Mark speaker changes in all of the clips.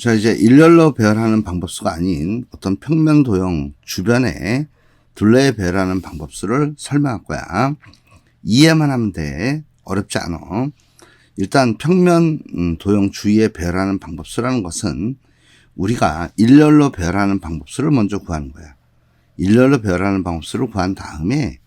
Speaker 1: 자, 이제 일렬로 배열하는 방법수가 아닌 어떤 평면 도형 주변에 둘레에 배열하는 방법수를 설명할 거야. 이해만 하면 돼. 어렵지 않아. 일단 평면 음, 도형 주위에 배열하는 방법수라는 것은 우리가 일렬로 배열하는 방법수를 먼저 구하는 거야. 일렬로 배열하는 방법수를 구한 다음에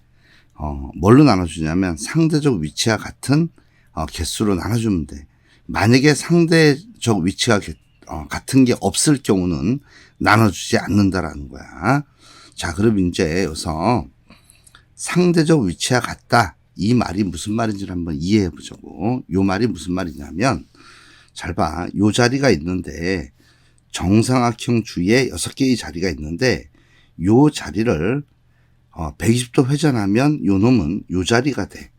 Speaker 1: 어, 뭘로 나눠주냐면 상대적 위치와 같은 어, 개수로 나눠주면 돼. 만약에 상대적 위치가 개- 어, 같은 게 없을 경우는 나눠주지 않는다라는 거야. 자, 그럼 이제 여기서 상대적 위치와 같다. 이 말이 무슨 말인지를 한번 이해해 보자고. 요 말이 무슨 말이냐면, 잘 봐. 요 자리가 있는데, 정삼각형 주위에 여섯 개의 자리가 있는데, 요 자리를 어, 120도 회전하면 요 놈은 요 자리가 돼.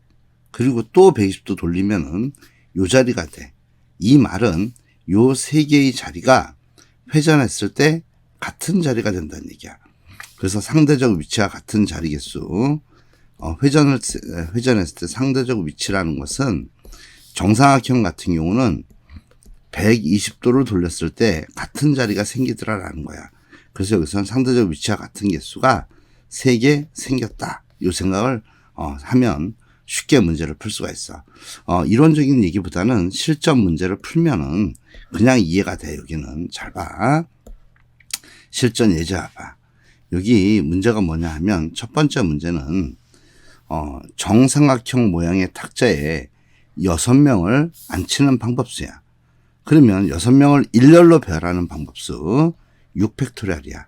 Speaker 1: 그리고 또 120도 돌리면은 요 자리가 돼. 이 말은 요 세 개의 자리가 회전했을 때 같은 자리가 된다는 얘기야. 그래서 상대적 위치와 같은 자리 개수, 어, 회전을, 회전했을 때 상대적 위치라는 것은 정삼각형 같은 경우는 120도를 돌렸을 때 같은 자리가 생기더라라는 거야. 그래서 여기서는 상대적 위치와 같은 개수가 3개 생겼다. 이 생각을 어, 하면 쉽게 문제를 풀 수가 있어. 어, 이론적인 얘기보다는 실전 문제를 풀면은 그냥 이해가 돼. 여기는 잘 봐. 실전 예제 봐봐. 여기 문제가 뭐냐 하면 첫 번째 문제는 어, 정삼각형 모양의 탁자에 여섯 명을 앉히는 방법수야. 그러면 여섯 명을 일렬로 배열하는 방법수 6팩토리얼이야.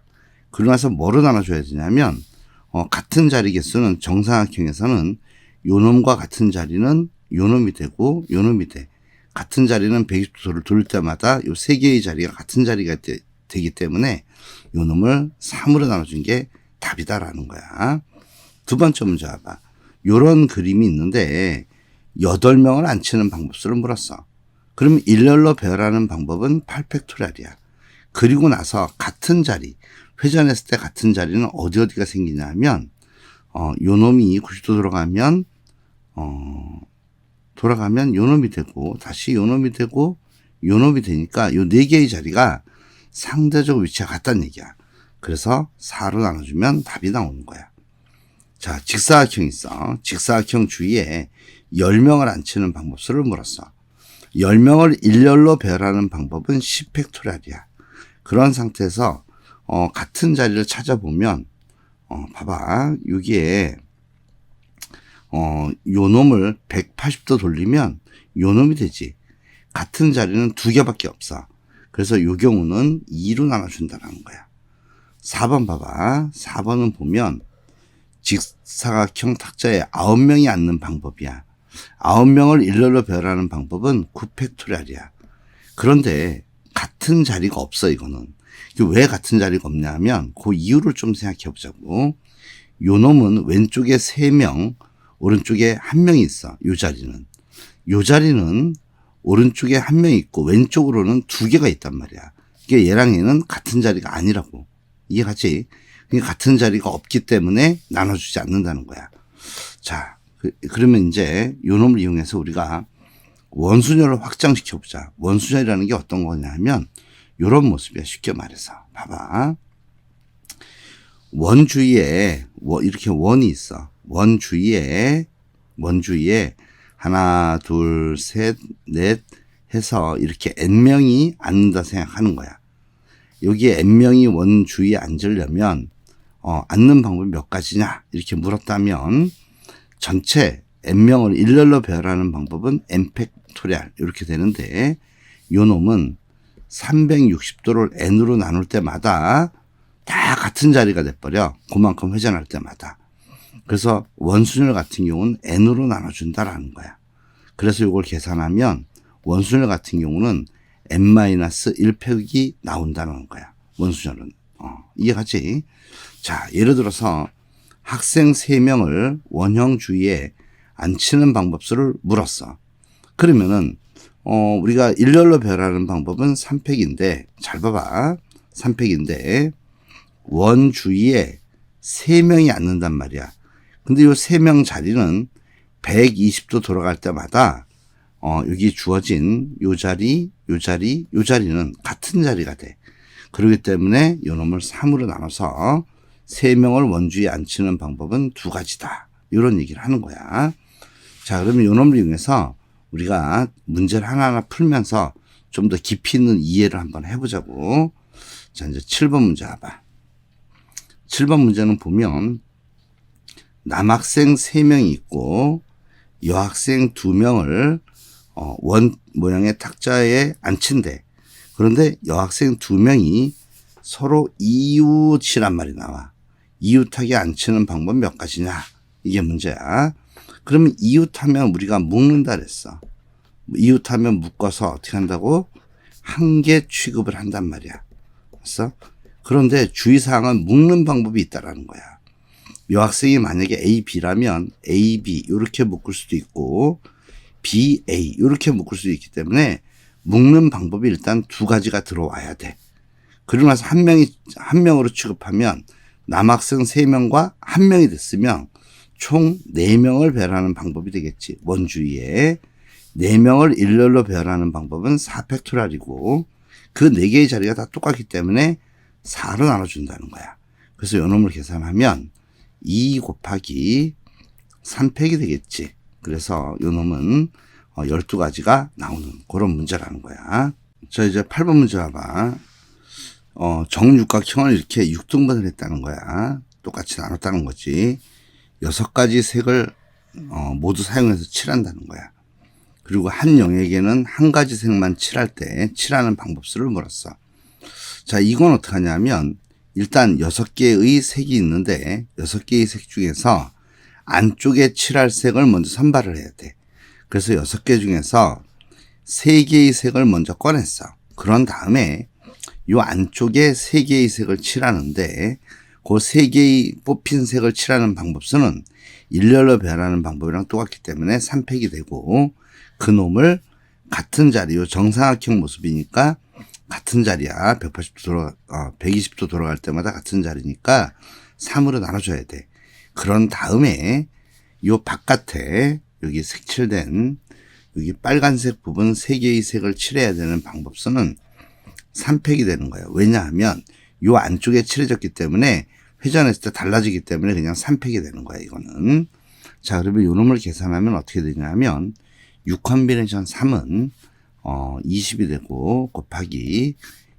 Speaker 1: 그러고 나서 뭐로 나눠줘야 되냐면 어, 같은 자리 개수는 정삼각형에서는 요놈과 같은 자리는 요놈이 되고 요놈이 돼. 같은 자리는 120도를 돌릴 때마다 요 세 개의 자리가 같은 자리가 되, 기 때문에 요놈을 3으로 나눠준 게 답이다라는 거야. 두 번째 문제 봐봐. 요런 그림이 있는데 여덟 명을 앉히는 방법수를 물었어. 그럼 일렬로 배열하는 방법은 8팩토리얼이야. 그리고 나서 같은 자리, 회전했을 때 같은 자리는 어디 어디가 생기냐면, 어, 요 놈이 90도 돌아가면, 어, 돌아가면 요 놈이 되고, 다시 요 놈이 되고, 요 놈이 되니까 요 네 개의 자리가 상대적 위치가 같다는 얘기야. 그래서 4로 나눠주면 답이 나오는 거야. 자, 직사각형 있어. 직사각형 주위에 10명을 앉히는 방법수를 물었어. 10명을 일렬로 배열하는 방법은 10팩토리얼이야. 그런 상태에서 어, 같은 자리를 찾아보면 어, 봐봐. 여기에 어, 요 놈을 180도 돌리면 요 놈이 되지. 같은 자리는 두 개밖에 없어. 그래서 요 경우는 2로 나눠준다는 거야. 4번 봐봐. 4번은 보면 직사각형 탁자에 9명이 앉는 방법이야. 9명을 일렬로 배열하는 방법은 9팩토리얼이야. 그런데 같은 자리가 없어 이거는. 왜 같은 자리가 없냐면 그 이유를 좀 생각해 보자고. 요 놈은 왼쪽에 3명, 오른쪽에 1명이 있어. 요 자리는. 요 자리는 오른쪽에 한 명 있고 왼쪽으로는 두 개가 있단 말이야. 이게 얘랑 얘는 같은 자리가 아니라고. 이해가지? 같은 자리가 없기 때문에 나눠주지 않는다는 거야. 자, 그, 러면 이제 요 놈을 이용해서 우리가 원순열을 확장시켜 보자. 원순열이라는 게 어떤 거냐면 요런 모습이야. 쉽게 말해서. 봐봐. 원 주위에 워- 이렇게 원이 있어. 원 주위에 원 주위에 하나, 둘, 셋, 넷 해서 이렇게 n 명이 앉는다 생각하는 거야. 여기에 n 명이 원 주위에 앉으려면 어, 앉는 방법이 몇 가지냐 이렇게 물었다면 전체 n명을 일렬로 배열하는 방법은 n 팩토리얼 이렇게 되는데 요 놈은 360도를 n으로 나눌 때마다 다 같은 자리가 돼버려. 그만큼 회전할 때마다. 그래서 원순열 같은 경우는 n으로 나눠준다라는 거야. 그래서 이걸 계산하면 원순열 같은 경우는 n-1팩이 나온다는 거야. 원순열은. 어, 이해가지? 자, 예를 들어서 학생 3명을 원형 주위에 앉히는 방법수를 물었어. 그러면은, 어, 우리가 일렬로 배열하는 방법은 3팩인데, 잘 봐봐. 3팩인데, 원 주위에 3명이 앉는단 말이야. 근데 요 3명 자리는 120도 돌아갈 때마다 어, 여기 주어진 요 자리, 요 자리, 요 자리는 같은 자리가 돼. 그렇기 때문에 요 놈을 3으로 나눠서 3명을 원주에 앉히는 방법은 두 가지다. 이런 얘기를 하는 거야. 자, 그러면 요 놈을 이용해서 우리가 문제를 하나하나 풀면서 좀 더 깊이 있는 이해를 한번 해보자고. 자, 이제 7번 문제 봐봐. 7번 문제는 보면 남학생 3명이 있고 여학생 2명을 어, 원 모양의 탁자에 앉힌대. 그런데 여학생 2명이 서로 이웃이란 말이 나와. 이웃하게 앉히는 방법 몇 가지냐? 이게 문제야. 그러면 이웃하면 우리가 묶는다 그랬어. 이웃하면 묶어서 어떻게 한다고? 한개 취급을 한단 말이야. 알았어? 그런데 주의사항은 묶는 방법이 있다라는 거야. 여학생이 만약에 A, B라면 A, B 이렇게 묶을 수도 있고 B, A 이렇게 묶을 수도 있기 때문에 묶는 방법이 일단 두 가지가 들어와야 돼. 그러고 나서 한 명이 한 명으로 취급하면 남학생 세 명과 한 명이 됐으면 총 네 명을 배열하는 방법이 되겠지. 원주위에 네 명을 일렬로 배열하는 방법은 4팩토랄이고 그 네 개의 자리가 다 똑같기 때문에 4로 나눠준다는 거야. 그래서 요 놈을 계산하면 2 곱하기 3팩이 되겠지. 그래서 요 놈은 12가지가 나오는 그런 문제라는 거야. 자, 이제 8번 문제 봐봐. 어, 정육각형을 이렇게 6등분을 했다는 거야. 똑같이 나눴다는 거지. 여섯 가지 색을 어, 모두 사용해서 칠한다는 거야. 그리고 한 영역에는 한 가지 색만 칠할 때 칠하는 방법수를 물었어. 자, 이건 어떻게 하냐면 일단 여섯 개의 색이 있는데 여섯 개의 색 중에서 안쪽에 칠할 색을 먼저 선발을 해야 돼. 그래서 여섯 개 중에서 세 개의 색을 먼저 꺼냈어. 그런 다음에 요 안쪽에 세 개의 색을 칠하는데 그세 개의 뽑힌 색을 칠하는 방법수는 일렬로 배열하는 방법이랑 똑같기 때문에 3팩이 되고 그 놈을 같은 자리, 요 정사각형 모습이니까 같은 자리야. 180도 돌아, 어, 120도 돌아갈 때마다 같은 자리니까 3으로 나눠줘야 돼. 그런 다음에 요 바깥에 여기 색칠된 여기 빨간색 부분 세 개의 색을 칠해야 되는 방법수는 3팩이 되는 거예요. 왜냐하면 요 안쪽에 칠해졌기 때문에 회전했을 때 달라지기 때문에 그냥 3팩이 되는 거예요. 이거는. 자, 그러면 요 놈을 계산하면 어떻게 되냐면 6 컨비네이션 3은 어 20이 되고 곱하기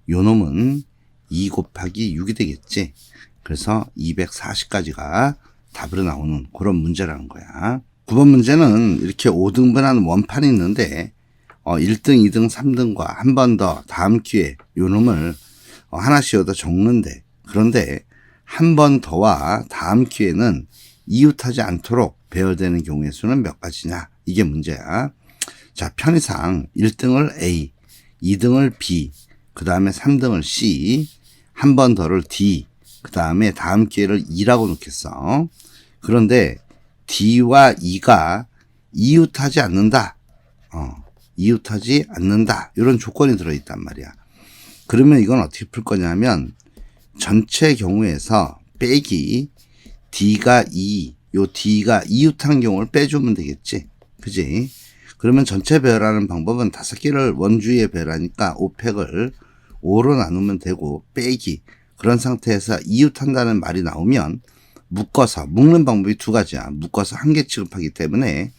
Speaker 1: 요 놈은 2 곱하기 6이 되겠지. 그래서 240까지가 답으로 나오는 그런 문제라는 거야. 9번 문제는 이렇게 5등분하는 원판이 있는데 어 1등, 2등, 3등과 한 번 더 다음 기회에 요 놈을 어 하나씩 얻어 적는데 그런데 한 번 더와 다음 기회는 이웃하지 않도록 배열되는 경우의 수는 몇 가지냐 이게 문제야. 자 편의상 1등을 A, 2등을 B, 그 다음에 3등을 C, 한 번 더를 D, 그 다음에 다음 기회를 E라고 놓겠어. 그런데 D와 E가 이웃하지 않는다. 어, 이웃하지 않는다. 이런 조건이 들어있단 말이야. 그러면 이건 어떻게 풀 거냐면 전체 경우에서 빼기 D가 2, 요 D가 이웃한 경우를 빼주면 되겠지. 그지? 그러면 전체 배열하는 방법은 다섯 개를 원주에 배열하니까 5팩을 5로 나누면 되고 빼기 그런 상태에서 이웃한다는 말이 나오면 묶어서 묶는 방법이 두 가지야. 묶어서 한 개 취급하기 때문에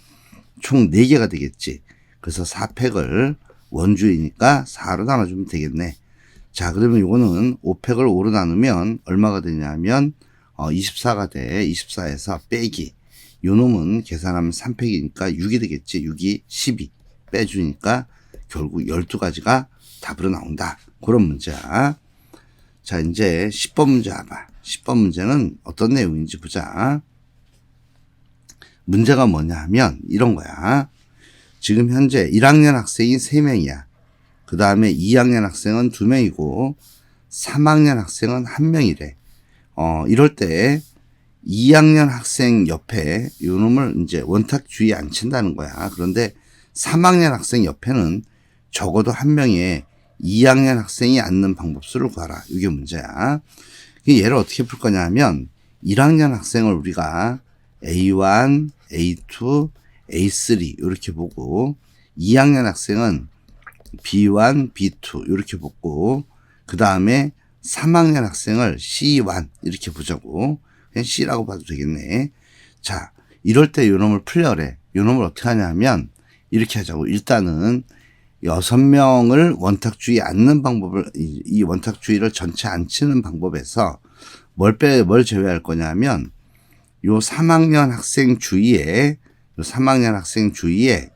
Speaker 1: 총 4개가 되겠지. 그래서 4팩을 원주이니까 4로 나눠주면 되겠네. 자, 그러면 이거는 5팩을 5로 나누면 얼마가 되냐면 어, 24가 돼. 24에서 빼기. 요 놈은 계산하면 3팩이니까 6이 되겠지. 6이 12. 빼주니까 결국 12가지가 답으로 나온다. 그런 문제야. 자, 이제 10번 문제 봐봐. 10번 문제는 어떤 내용인지 보자. 문제가 뭐냐 하면 이런 거야. 지금 현재 1학년 학생이 3명이야. 그 다음에 2학년 학생은 2명이고 3학년 학생은 1명이래. 어, 이럴 때 2학년 학생 옆에 요 놈을 이제 원탁 주의에 안 친다는 거야. 그런데 3학년 학생 옆에는 적어도 한 명의 2학년 학생이 앉는 방법수를 구하라. 이게 문제야. 얘를 어떻게 풀 거냐 하면 1학년 학생을 우리가 A1, A2, A3 이렇게 보고 2학년 학생은 B1, B2 이렇게 붙고 그 다음에 3학년 학생을 C1 이렇게 보자고 C라고 봐도 되겠네. 자 이럴 때 요놈을 풀려래. 요놈을 어떻게 하냐면 이렇게 하자고 일단은 여섯 명을 원탁주의 않는 방법을 이, 이 원탁주의를 전체 안 치는 방법에서 뭘 빼 뭘 제외할 거냐면 요 3학년 학생 주위에 요 3학년 학생 주위에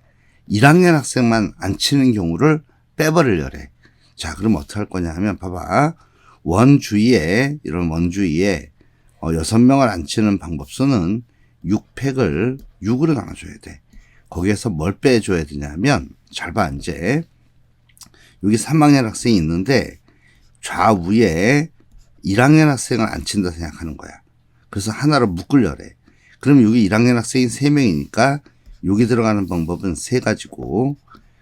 Speaker 1: 1학년 학생만 안 치는 경우를 빼버리려래. 자, 그럼 어떻게 할 거냐 하면 봐봐. 원 주위에 이런 원 주위에 어, 6명을 안 치는 방법수는 6팩을 6으로 나눠줘야 돼. 거기에서 뭘 빼줘야 되냐면 잘 봐, 이제. 여기 3학년 학생이 있는데 좌우에 1학년 학생을 안 친다 생각하는 거야. 그래서 하나로 묶으려래. 그럼 여기 1학년 학생이 3명이니까 여기 들어가는 방법은 세 가지고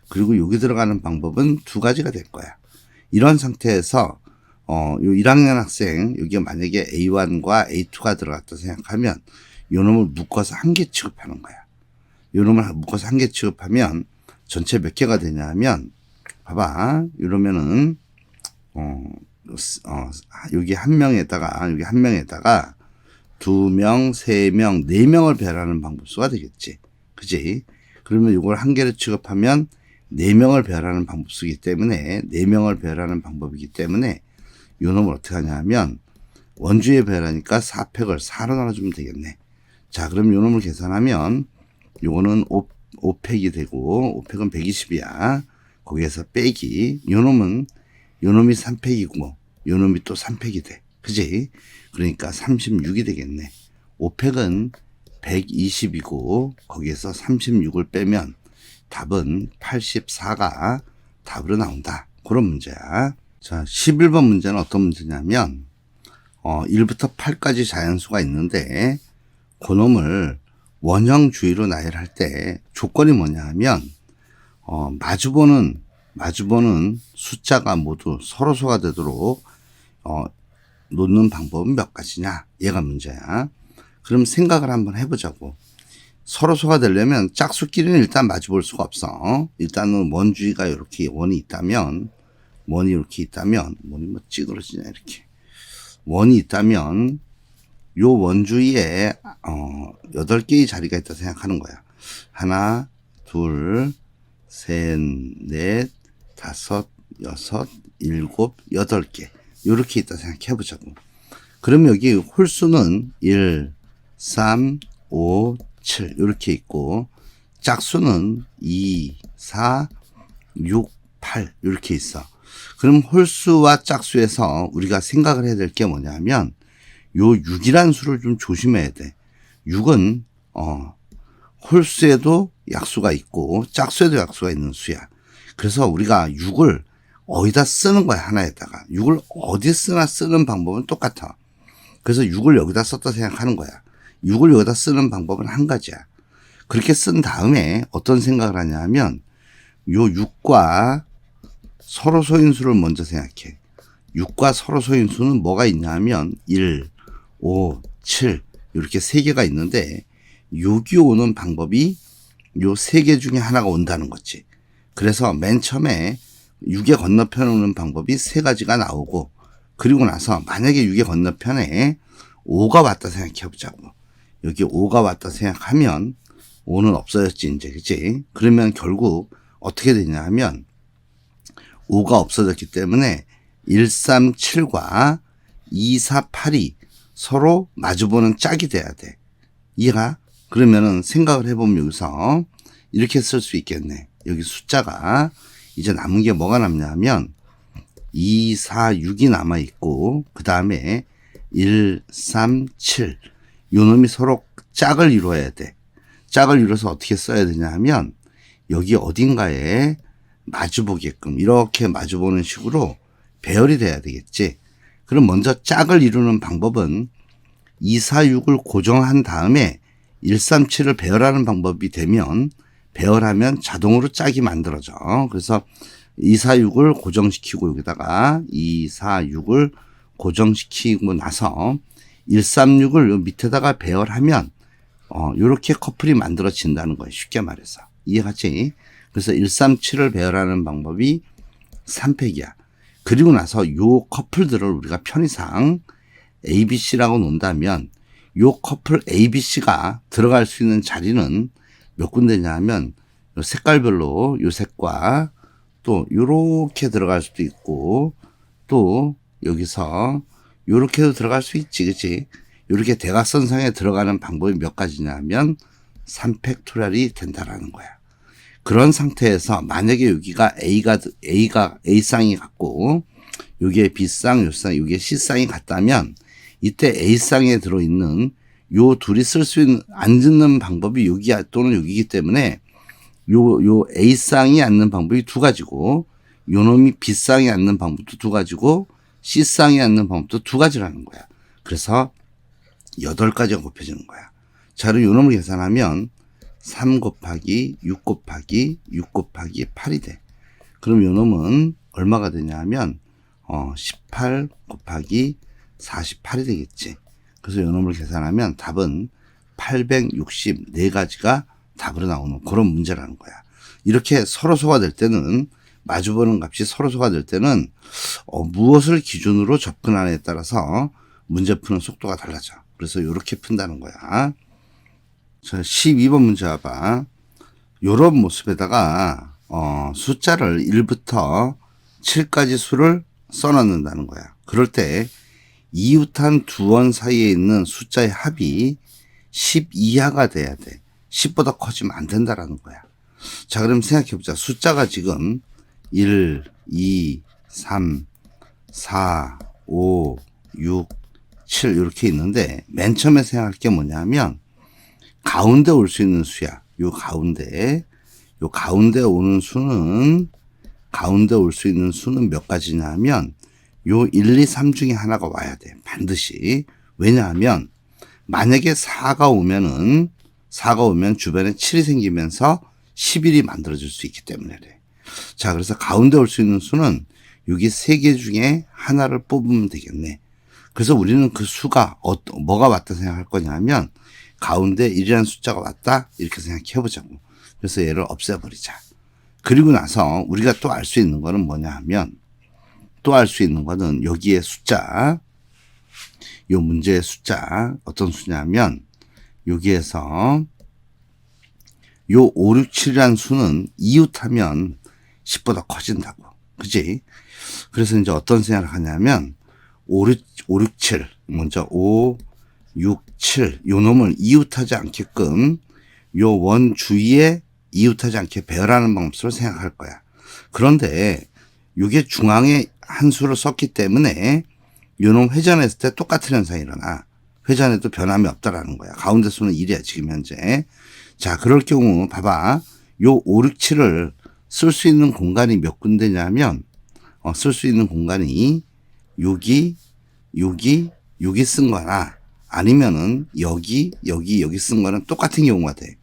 Speaker 1: 그리고 여기 들어가는 방법은 두 가지가 될 거야. 이런 상태에서 어, 요 1학년 학생 여기가 만약에 A1과 A2가 들어갔다 생각하면 요 놈을 묶어서 한 개 취급하는 거야. 요 놈을 묶어서 한 개 취급하면 전체 몇 개가 되냐면 봐봐 이러면은 어, 어 여기 한 명에다가 여기 한 명에다가 두 명, 세 명, 네 명을 배열하는 방법수가 되겠지. 그지? 그러면 이걸 한 개를 취급하면 네 명을 배열하는 방법수이기 때문에 네 명을 배열하는 방법이기 때문에 요 놈을 어떻게 하냐면 원주에 배열하니까 4팩을 4로 나눠주면 되겠네. 자, 그럼 요 놈을 계산하면 요거는 5, 5팩이 되고 5팩은 120이야. 거기에서 빼기 요 놈은 요 놈이 3팩이고 요 놈이 또 3팩이 돼. 그지? 그러니까 36이 되겠네. 5팩은 120이고 거기에서 36을 빼면 답은 84가 답으로 나온다. 그런 문제야. 자, 11번 문제는 어떤 문제냐면 어, 1부터 8까지 자연수가 있는데 그놈을 원형 주의로 나열할 때 조건이 뭐냐 하면 어, 마주보는 마주보는 숫자가 모두 서로소가 되도록 어, 놓는 방법은 몇 가지냐? 얘가 문제야. 그럼 생각을 한번 해보자고. 서로 소가 되려면 짝수끼리는 일단 마주볼 수가 없어. 일단은 원주의가 이렇게 원이 있다면, 원이 이렇게 있다면, 원이 뭐 찌그러지냐, 이렇게. 원이 있다면, 요 원주의에, 어, 여덟 개의 자리가 있다 생각하는 거야. 하나, 둘, 셋, 넷, 다섯, 여섯, 일곱, 여덟 개. 요렇게 있다 생각해 보자고. 그럼 여기 홀수는 1, 3, 5, 7 요렇게 있고 짝수는 2, 4, 6, 8 요렇게 있어. 그럼 홀수와 짝수에서 우리가 생각을 해야 될 게 뭐냐면 요 6이라는 수를 좀 조심해야 돼. 6은 어 홀수에도 약수가 있고 짝수에도 약수가 있는 수야. 그래서 우리가 6을 어디다 쓰는 거야, 하나에다가. 6을 어디 쓰나 쓰는 방법은 똑같아. 그래서 6을 여기다 썼다 생각하는 거야. 6을 여기다 쓰는 방법은 한 가지야. 그렇게 쓴 다음에 어떤 생각을 하냐 하면 요 6과 서로 소인수를 먼저 생각해. 6과 서로 소인수는 뭐가 있냐 하면 1, 5, 7 이렇게 세 개가 있는데 여기 오는 방법이 요 세 개 중에 하나가 온다는 거지. 그래서 맨 처음에 6의 건너편에 오는 방법이 세 가지가 나오고 그리고 나서 만약에 6의 건너편에 5가 왔다 생각해 보자고. 여기 5가 왔다 생각하면 5는 없어졌지 이제 그치? 그러면 결국 어떻게 되냐 하면 5가 없어졌기 때문에 1, 3, 7과 2, 4, 8이 서로 마주보는 짝이 돼야 돼. 이해가? 그러면은 생각을 해보면 여기서 이렇게 쓸 수 있겠네. 여기 숫자가 이제 남은 게 뭐가 남냐면 2, 4, 6이 남아 있고 그 다음에 1, 3, 7. 요 놈이 서로 짝을 이루어야 돼. 짝을 이루어서 어떻게 써야 되냐 하면 여기 어딘가에 마주보게끔 이렇게 마주보는 식으로 배열이 돼야 되겠지. 그럼 먼저 짝을 이루는 방법은 2, 4, 6을 고정한 다음에 1, 3, 7을 배열하는 방법이 되면 배열하면 자동으로 짝이 만들어져. 그래서 2, 4, 6을 고정시키고 여기다가 2, 4, 6을 고정시키고 나서 1, 3, 6을 밑에다가 배열하면 어, 요렇게 커플이 만들어진다는 거예요. 쉽게 말해서. 이해가지? 그래서 137을 배열하는 방법이 3팩이야. 그리고 나서 요 커플들을 우리가 편의상 ABC라고 논다면 요 커플 ABC가 들어갈 수 있는 자리는 몇 군데냐 하면 요 색깔별로 요 색과 또 요렇게 들어갈 수도 있고 또 여기서 요렇게도 들어갈 수 있지 그치 요렇게 대각선상에 들어가는 방법이 몇 가지냐면 3팩토리얼이 된다라는 거야 그런 상태에서 만약에 여기가 A가 A가 A쌍이 같고 여기에 B쌍, 요 쌍, 여기에 C쌍이 같다면 이때 A쌍에 들어 있는 요 둘이 쓸 수 있는 안 짓는 방법이 여기 또는 여기이기 때문에 요 요 A쌍이 앉는 방법이 두 가지고 요 놈이 B쌍이 앉는 방법도 두 가지고 C쌍이 앉는 방법도 두 가지라는 거야. 그래서 여덟 가지가 곱해지는 거야. 자, 그럼 요 놈을 계산하면 3 곱하기 6 곱하기 6 곱하기 8이 돼. 그럼 요 놈은 얼마가 되냐 하면 어, 18 곱하기 48이 되겠지. 그래서 요 놈을 계산하면 답은 864가지가 답으로 나오는 그런 문제라는 거야. 이렇게 서로 소가 될 때는 마주보는 값이 서로 소가 될 때는 어, 무엇을 기준으로 접근하느냐에 따라서 문제 푸는 속도가 달라져. 그래서 이렇게 푼다는 거야. 자, 12번 문제 봐봐. 요런 모습에다가 어, 숫자를 1부터 7까지 수를 써넣는다는 거야. 그럴 때 이웃한 두원 사이에 있는 숫자의 합이 10 이하가 돼야 돼. 10보다 커지면 안 된다라는 거야. 자, 그럼 생각해 보자. 숫자가 지금 1, 2, 3, 4, 5, 6, 7 이렇게 있는데 맨 처음에 생각할 게 뭐냐면 가운데 올 수 있는 수야. 요 가운데. 요 가운데 오는 수는 가운데 올 수 있는 수는 몇 가지냐면 요 1, 2, 3 중에 하나가 와야 돼. 반드시. 왜냐하면 만약에 4가 오면은 4가 오면 주변에 7이 생기면서 11이 만들어질 수 있기 때문에 그래. 자, 그래서 가운데 올 수 있는 수는 여기 세 개 중에 하나를 뽑으면 되겠네. 그래서 우리는 그 수가 어, 뭐가 왔다 생각할 거냐면 가운데 1이라는 숫자가 왔다 이렇게 생각해 보자고. 그래서 얘를 없애버리자. 그리고 나서 우리가 또 알 수 있는 거는 뭐냐 하면 또 알 수 있는 거는 여기에 숫자 요 문제의 숫자 어떤 수냐면 여기에서 요 5, 6, 7이라는 수는 이웃하면 10보다 커진다고. 그지? 그래서 이제 어떤 생각을 하냐면 5, 6, 5, 6, 7 먼저 5, 6, 7요 놈을 이웃하지 않게끔 요 원 주위에 이웃하지 않게 배열하는 방법으로 생각할 거야. 그런데 이게 중앙에 한 수를 썼기 때문에 요놈 회전했을 때 똑같은 현상이 일어나. 회전해도 변함이 없다라는 거야. 가운데 수는 1이야, 지금 현재. 자, 그럴 경우, 봐봐. 요 5, 6, 7을 쓸 수 있는 공간이 몇 군데냐면, 어, 쓸 수 있는 공간이 여기, 여기, 여기 쓴 거나, 아니면은 여기, 여기, 여기 쓴 거는 똑같은 경우가 돼.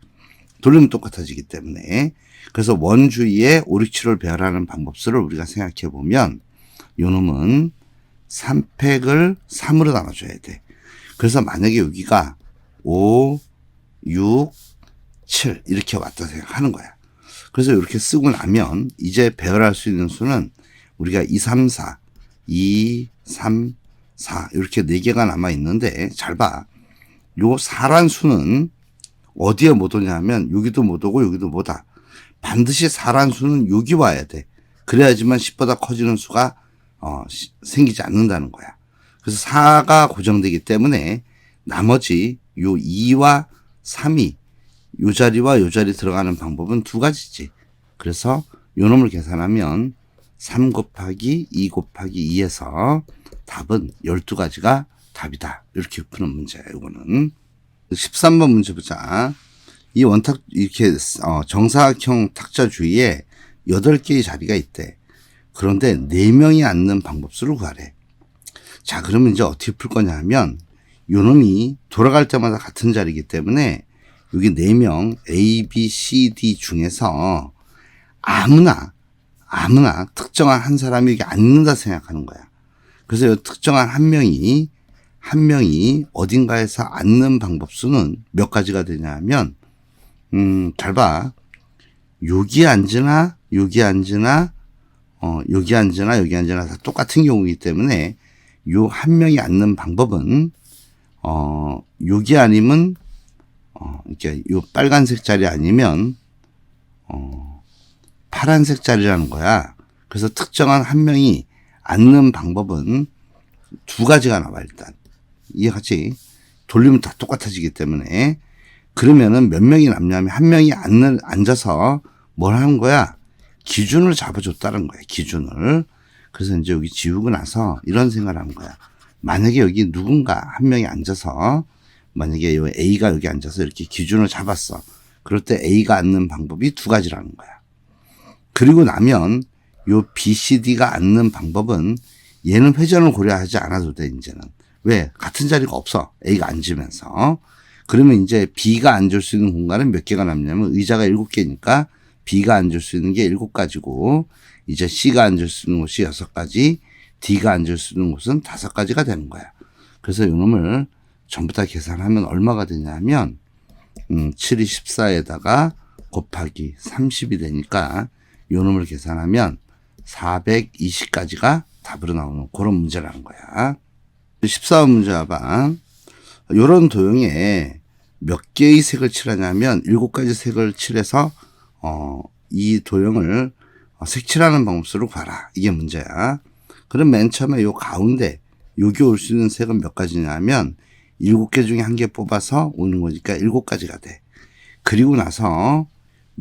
Speaker 1: 돌리면 똑같아지기 때문에. 그래서 원 주위에 5, 6, 7을 배열하는 방법수를 우리가 생각해 보면, 요 놈은 3팩을 3으로 나눠줘야 돼. 그래서 만약에 여기가 5, 6, 7 이렇게 왔다 생각하는 거야. 그래서 이렇게 쓰고 나면 이제 배열할 수 있는 수는 우리가 2, 3, 4, 2, 3, 4 이렇게 네 개가 남아 있는데 잘 봐. 요 4란 수는 어디에 못 오냐면 여기도 못 오고 여기도 못 와. 반드시 4란 수는 여기 와야 돼. 그래야지만 10보다 커지는 수가 어, 시, 생기지 않는다는 거야. 그래서 4가 고정되기 때문에 나머지 요 2와 3이 요 자리와 요 자리 들어가는 방법은 두 가지지. 그래서 요 놈을 계산하면 3 곱하기 2 곱하기 2에서 답은 12가지가 답이다. 이렇게 푸는 문제야, 이거는. 13번 문제 보자. 이 원탁, 이렇게, 어, 정사각형 탁자 주위에 8개의 자리가 있대. 그런데 4명이 앉는 방법수를 구하래. 자, 그러면 이제 어떻게 풀 거냐 하면, 요 놈이 돌아갈 때마다 같은 자리이기 때문에, 여기 4명, A, B, C, D 중에서 아무나, 아무나 특정한 한 사람이 여기 앉는다 생각하는 거야. 그래서 특정한 한 명이, 한 명이 어딘가에서 앉는 방법 수는 몇 가지가 되냐 하면, 음, 잘 봐. 여기 앉으나 여기 앉으나 어 여기 앉으나 여기 앉으나 다 똑같은 경우이기 때문에 요 한 명이 앉는 방법은 어 여기 아니면 어 이렇게 요 빨간색 자리 아니면 어 파란색 자리라는 거야. 그래서 특정한 한 명이 앉는 방법은 두 가지가 나와 일단. 이해가지 돌리면 다 똑같아지기 때문에 그러면은 몇 명이 남냐면 한 명이 앉는, 앉아서 뭘 하는 거야? 기준을 잡아줬다는 거야 기준을. 그래서 이제 여기 지우고 나서 이런 생각을 한 거야. 만약에 여기 누군가 한 명이 앉아서 만약에 요 A가 여기 앉아서 이렇게 기준을 잡았어. 그럴 때 A가 앉는 방법이 두 가지라는 거야. 그리고 나면 요 B, C, D가 앉는 방법은 얘는 회전을 고려하지 않아도 돼, 이제는. 왜? 같은 자리가 없어. A가 앉으면서. 그러면 이제 B가 앉을 수 있는 공간은 몇 개가 남냐면 의자가 일곱 개니까 B가 앉을 수 있는 게 일곱 가지고 이제 C가 앉을 수 있는 곳이 여섯 가지, D가 앉을 수 있는 곳은 다섯 가지가 되는 거야. 그래서 이놈을 전부 다 계산하면 얼마가 되냐면 음, 7이 14에다가 곱하기 30이 되니까 요 놈을 계산하면 420까지가 답으로 나오는 그런 문제라는 거야. 14번 문제 봐봐. 요런 도형에 몇 개의 색을 칠하냐면 일곱 가지 색을 칠해서 어, 이 도형을 어, 색칠하는 방법으로 봐라. 이게 문제야. 그럼 맨 처음에 요 가운데 여기 올 수 있는 색은 몇 가지냐면 일곱 개 중에 한 개 뽑아서 오는 거니까 일곱 가지가 돼. 그리고 나서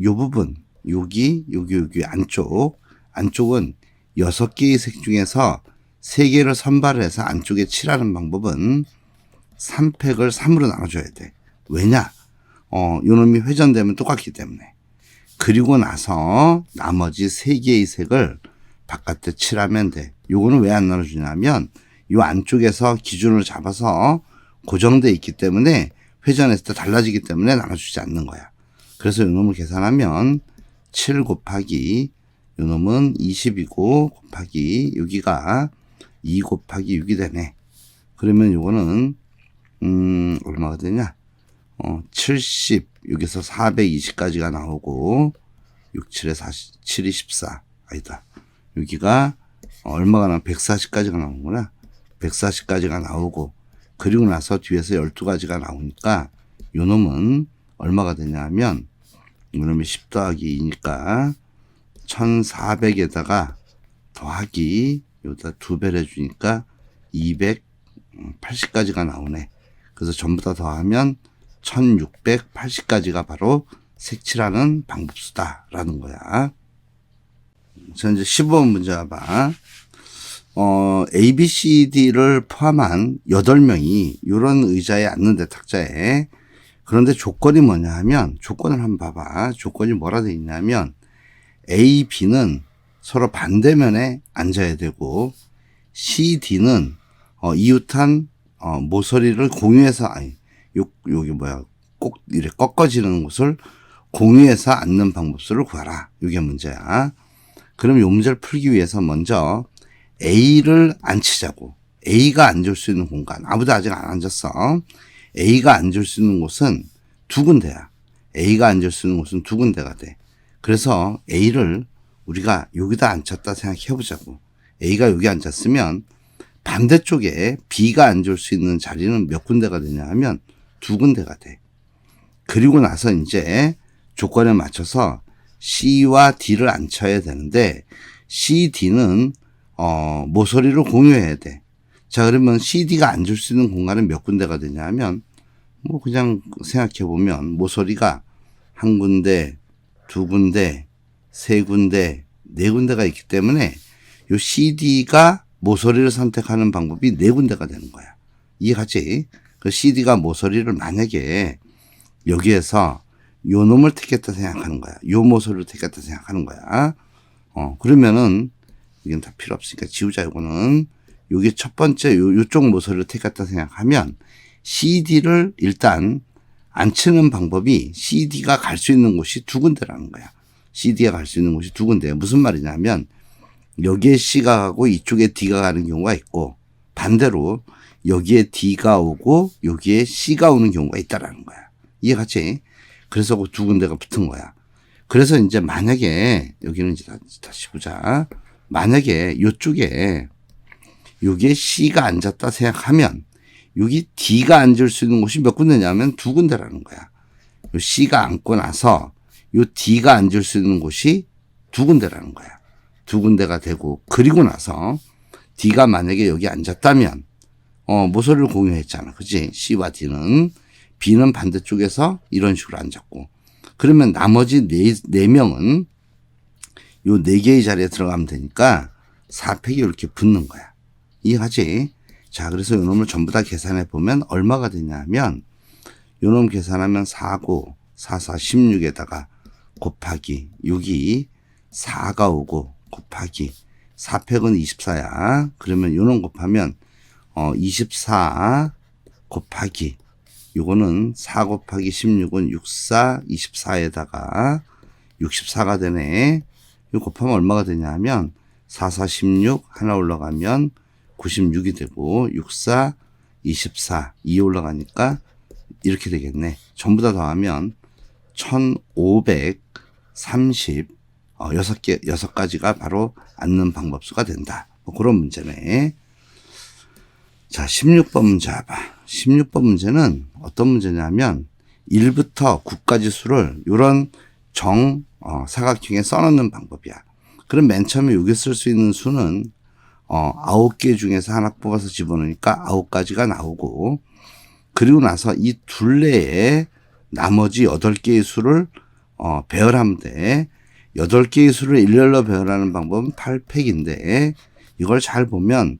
Speaker 1: 요 부분 여기 여기 여기 안쪽 안쪽은 여섯 개의 색 중에서 세 개를 선발을 해서 안쪽에 칠하는 방법은 3팩을 3으로 나눠줘야 돼. 왜냐? 어, 요놈이 회전되면 똑같기 때문에. 그리고 나서 나머지 세 개의 색을 바깥에 칠하면 돼. 요거는 왜 안 나눠주냐면 요 안쪽에서 기준을 잡아서 고정돼 있기 때문에 회전했을 때 달라지기 때문에 나눠주지 않는 거야. 그래서 요놈을 계산하면 7 곱하기 요 놈은 20이고 곱하기 여기가 2 곱하기 6이 되네. 그러면 요거는 음 얼마가 되냐? 어 70, 여기서 420까지가 나오고 6, 7에 40, 7이 14. 아니다. 여기가 얼마가 나 140까지가 나오는구나. 140까지가 나오고 그리고 나서 뒤에서 12가지가 나오니까 요 놈은 얼마가 되냐면 요놈이 10 더하기 2니까 1400에다가 더하기 여기다 두 배를 해주니까 280까지가 나오네. 그래서 전부 다 더하면 1680까지가 바로 색칠하는 방법수다라는 거야. 자, 이제 15번 문제 봐봐. 어, A, B, C, D를 포함한 8명이 이런 의자에 앉는데 탁자에 그런데 조건이 뭐냐 하면 조건을 한번 봐봐. 조건이 뭐라 돼 있냐면 A, B는 서로 반대면에 앉아야 되고 C, D는 어, 이웃한 어, 모서리를 공유해서 아니 요 여기 뭐야 꼭 이렇게 꺾어지는 곳을 공유해서 앉는 방법수를 구하라. 이게 문제야. 그럼 요 문제를 풀기 위해서 먼저 A를 앉히자고. A가 앉을 수 있는 공간. 아무도 아직 안 앉았어. A가 앉을 수 있는 곳은 두 군데야. A가 앉을 수 있는 곳은 두 군데가 돼. 그래서 A를 우리가 여기다 앉혔다 생각해 보자고. A가 여기 앉았으면 반대쪽에 B가 앉을 수 있는 자리는 몇 군데가 되냐 하면 두 군데가 돼. 그리고 나서 이제 조건에 맞춰서 C와 D를 앉혀야 되는데 C, D는 어, 모서리를 공유해야 돼. 자, 그러면 CD가 앉을 수 있는 공간은 몇 군데가 되냐 하면 뭐 그냥 생각해 보면 모서리가 한 군데, 두 군데, 세 군데, 네 군데가 있기 때문에 요 CD가 모서리를 선택하는 방법이 네 군데가 되는 거야. 이해가지? 그 CD가 모서리를 만약에 여기에서 요 놈을 택했다 생각하는 거야. 요 모서리를 택했다 생각하는 거야. 어, 그러면은 이건 다 필요 없으니까 지우자 요거는 요게 첫 번째 요, 요쪽 모서리를 택했다 생각하면 CD를 일단 안 치는 방법이 CD가 갈 수 있는 곳이 두 군데라는 거야. CD가 갈 수 있는 곳이 두 군데야. 무슨 말이냐면 여기에 C가 가고 이쪽에 D가 가는 경우가 있고 반대로 여기에 D가 오고 여기에 C가 오는 경우가 있다라는 거야. 이해갔지? 그래서 그 두 군데가 붙은 거야. 그래서 이제 만약에 여기는 이제 다- 다시 보자. 만약에 요쪽에 요게 C가 앉았다 생각하면 여기 D가 앉을 수 있는 곳이 몇 군데냐면 두 군데라는 거야. 요 C가 앉고 나서 요 D가 앉을 수 있는 곳이 두 군데라는 거야. 두 군데가 되고 그리고 나서 D가 만약에 여기 앉았다면 어 모서리를 공유했잖아. 그지? C와 D는 B는 반대쪽에서 이런 식으로 앉았고 그러면 나머지 네, 네 명은 요 네 개의 자리에 들어가면 되니까 4팩이 이렇게 붙는 거야. 이해하지? 자, 그래서 요 놈을 전부 다 계산해 보면 얼마가 되냐면 요놈 계산하면 4고 4, 4, 16에다가 곱하기 6이 4가 오고 곱하기 4팩은 24야. 그러면 요놈 곱하면 어, 24 곱하기 요거는 4 곱하기 16은 64, 24에다가 64가 되네. 이거 곱하면 얼마가 되냐면 4, 4, 16 하나 올라가면 96이 되고 64, 24, 2 올라가니까 이렇게 되겠네. 전부 다 더하면 1530 어, 여섯 개, 여섯 가지가 바로 앉는 방법수가 된다. 뭐 그런 문제네. 자, 16번 문제 봐봐. 16번 문제는 어떤 문제냐면 1부터 9까지 수를 이런 정 어, 사각형에 써놓는 방법이야. 그럼 맨 처음에 여기 쓸 수 있는 수는 어, 9개 중에서 하나 뽑아서 집어넣으니까 9가지가 나오고 그리고 나서 이 둘레에 나머지 8개의 수를 어, 배열하면 돼. 8개의 수를 일렬로 배열하는 방법은 8팩인데 이걸 잘 보면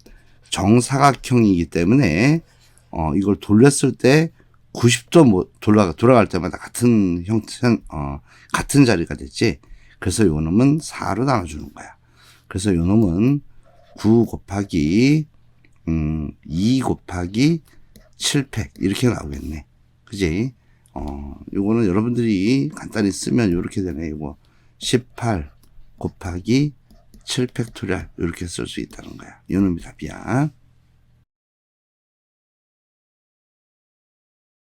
Speaker 1: 정사각형이기 때문에 어, 이걸 돌렸을 때 90도 뭐 돌아가 돌아갈 때마다 같은 형태 어, 같은 자리가 됐지. 그래서 요 놈은 4로 나눠주는 거야. 그래서 요 놈은 9 곱하기 음, 2 곱하기 7팩 이렇게 나오겠네. 그지? 어, 요거는 여러분들이 간단히 쓰면 요렇게 되네. 요거 18 곱하기 7팩토리얼 이렇게 쓸 수 있다는 거야. 요 놈이 답이야.